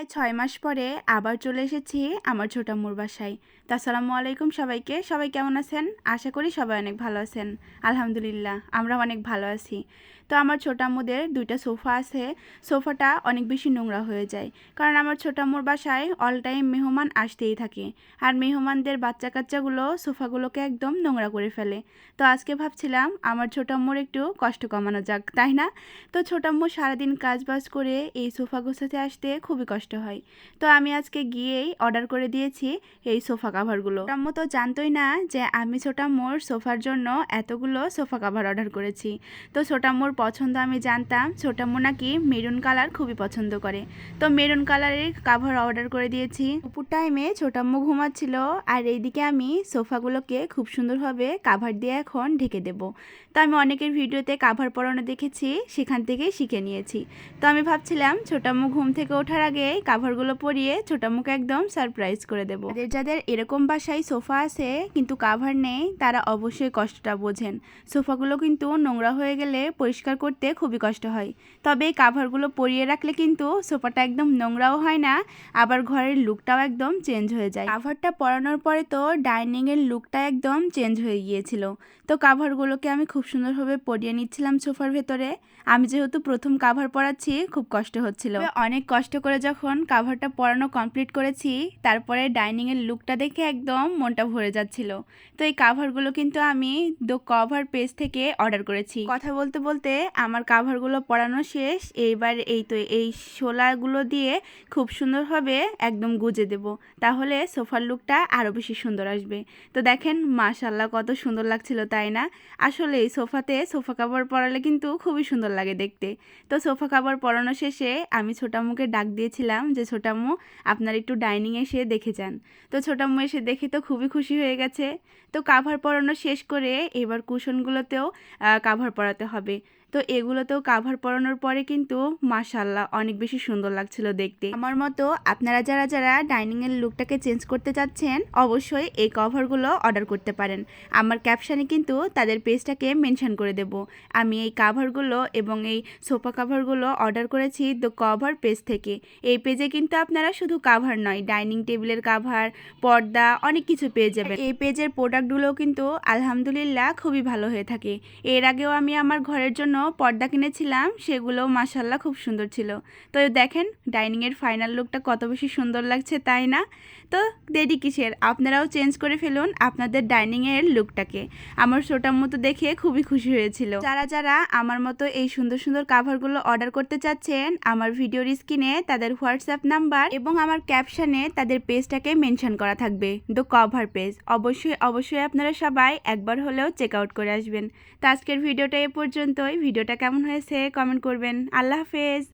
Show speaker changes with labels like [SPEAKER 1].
[SPEAKER 1] প্রায় ছয় মাস পরে আবার চলে এসেছি আমার ছোটাম্মুর বাসায়। তো আসসালামু আলাইকুম সবাইকে। সবাই কেমন আছেন? আশা করি সবাই অনেক ভালো আছেন। আলহামদুলিল্লাহ, আমরা অনেক ভালো আছি। তো আমার ছোটাম্মুদের দুইটা সোফা আছে। সোফাটা অনেক বেশি নোংরা হয়ে যায়। কারণ আমার ছোটাম্মুর বাসায় অল টাইম মেহমান আসতেই থাকে। আর মেহমানদের বাচ্চা কাচ্চাগুলো সোফাগুলোকে একদম নোংরা করে ফেলে। তো আজকে ভাবছিলাম আমার ছোটাম্মুর একটু কষ্ট কমানো যাক, তাই না? তো ছোটাম্মু সারাদিন কাজ বাজ করে এই সোফা গোছাতে আসতে খুবই কষ্ট হয়। তো আমি আজকে গিয়েই অর্ডার করে দিয়েছি এই সোফা কাভারগুলো। ছোটাম্মু তো জানতোই না যে আমি ছোটাম্মুর সোফার জন্য এতগুলো সোফা কাভার অর্ডার করেছি। তো ছোটাম্মুর পছন্দ আমি জানতাম ছোটাম্মু নাকি মেরুন কালার খুবই পছন্দ করে। তো মেরুন কালারের কাভার অর্ডার করে দিয়েছি। দুপুর টাইমে ছোটাম্মু ঘুমাচ্ছিল আর এইদিকে আমি সোফাগুলোকে খুব সুন্দরভাবে কাভার দিয়ে এখন ঢেকে দেব। তো আমি অনেকের ভিডিওতে কাভার পরানো দেখেছি, সেখান থেকেই শিখে নিয়েছি। তো আমি ভাবছিলাম ছোটাম্মু ঘুম থেকে ওঠার আগে কাভারগুলো পরিয়ে ছোটাম্মুকে একদম সারপ্রাইজ করে দেবো। যাদের যাদের এরকম বাসায় সোফা আছে কিন্তু কাভার নেই, তারা অবশ্যই কষ্টটা বোঝেন। সোফাগুলো কিন্তু নোংরা হয়ে গেলে পরিষ্কার করতে খুবই কষ্ট হয়। তবে কাভারগুলো পরিয়ে রাখলে কিন্তু সোফাটা একদম নোংরাও হয় না, আবার ঘরের লুকটাও একদম চেঞ্জ হয়ে যায়। কাভারটা পরানোর পরে তো ডাইনিংয়ের লুকটা একদম চেঞ্জ হয়ে গিয়েছিল। তো কাভারগুলোকে আমি খুব সুন্দরভাবে পরিয়ে নিচ্ছিলাম সোফার ভেতরে। আমি যেহেতু প্রথম কাভার পরাচ্ছি, খুব কষ্ট হচ্ছিল। অনেক কষ্ট করে যখন কাভারটা পরানো কমপ্লিট করেছি, তারপরে ডাইনিংয়ের লুকটা দেখে একদম মনটা ভরে যাচ্ছিল। তো এই কাভারগুলো কিন্তু আমি দো কভার পেজ থেকে অর্ডার করেছি। কথা বলতে বলতে আমার কাভারগুলো পরানো শেষ। এইবার এই তো এই শোলাগুলো দিয়ে খুব সুন্দরভাবে একদম গুজে দেব। তাহলে সোফার লুকটা আরও বেশি সুন্দর আসবে। তো দেখেন মাশাল্লাহ কত সুন্দর লাগছিল, তাই না? আসলে এই সোফাতে সোফা কাভার পরালে কিন্তু খুবই সুন্দর লাগে দেখতে। তো সোফা কাভার পরানো শেষে আমি ছোটাম্মুকে ডাক দিয়েছিলাম যে ছোটাম্মু আপনার একটু ডাইনিং এসে দেখে যান। তো ছোটাম্মু এসে দেখে তো খুবই খুশি হয়ে গেছে। তো কাভার পরানো শেষ করে এবার কুশনগুলোতেও কাভার পরাতে হবে। তো এগুলোতেও কাভার পরানোর পরে কিন্তু মাশাল্লাহ অনেক বেশি সুন্দর লাগছিল দেখতে। আমার মতো আপনারা যারা যারা ডাইনিংয়ের লুকটাকে চেঞ্জ করতে চাচ্ছেন, অবশ্যই এই কভারগুলো অর্ডার করতে পারেন। আমার ক্যাপশানে কিন্তু তাদের পেজটাকে মেনশন করে দেব। আমি এই কাভারগুলো এবং এই সোফা কাভারগুলো অর্ডার করেছি দ্য কভার পেজ থেকে। এই পেজে কিন্তু আপনারা শুধু কাভার নয় ডাইনিং টেবিলের কাভার পর্দা, অনেক কিছু পেয়ে যাবেন। এই পেজের প্রোডাক্টগুলো কিন্তু আলহামদুলিল্লাহ খুবই ভালো হয়ে থাকে। এর আগেও আমি আমার ঘরের জন্য পর্দা কিনেছিলাম সেগুলো মাসাল্লাহ খুব সুন্দর ছিল। তো দেখেন, ডাইনিংয়ের ফাইনাল লুকটা কত বেশি সুন্দর লাগছে, তাই না? তো দেরি কিসের? আপনারাও চেঞ্জ করে ফেলুন আপনাদের ডাইনিংয়ের লুকটাকে আমার ছোটার মতো দেখে খুবই খুশি হয়েছিল। যারা যারা আমার মতো এই সুন্দর সুন্দর কাভারগুলো অর্ডার করতে চাচ্ছেন, আমার ভিডিওর স্ক্রিনে তাদের হোয়াটসঅ্যাপ নাম্বার এবং আমার ক্যাপশনে তাদের পেজটাকে মেনশন করা থাকবে দ্য কভার পেজ অবশ্যই অবশ্যই আপনারা সবাই একবার হলেও চেক আউট করে আসবেন। তো আজকের ভিডিওটা এ পর্যন্তই। ভিডিওটা কেমন হয়েছে কমেন্ট করবেন। আল্লাহ হাফেজ।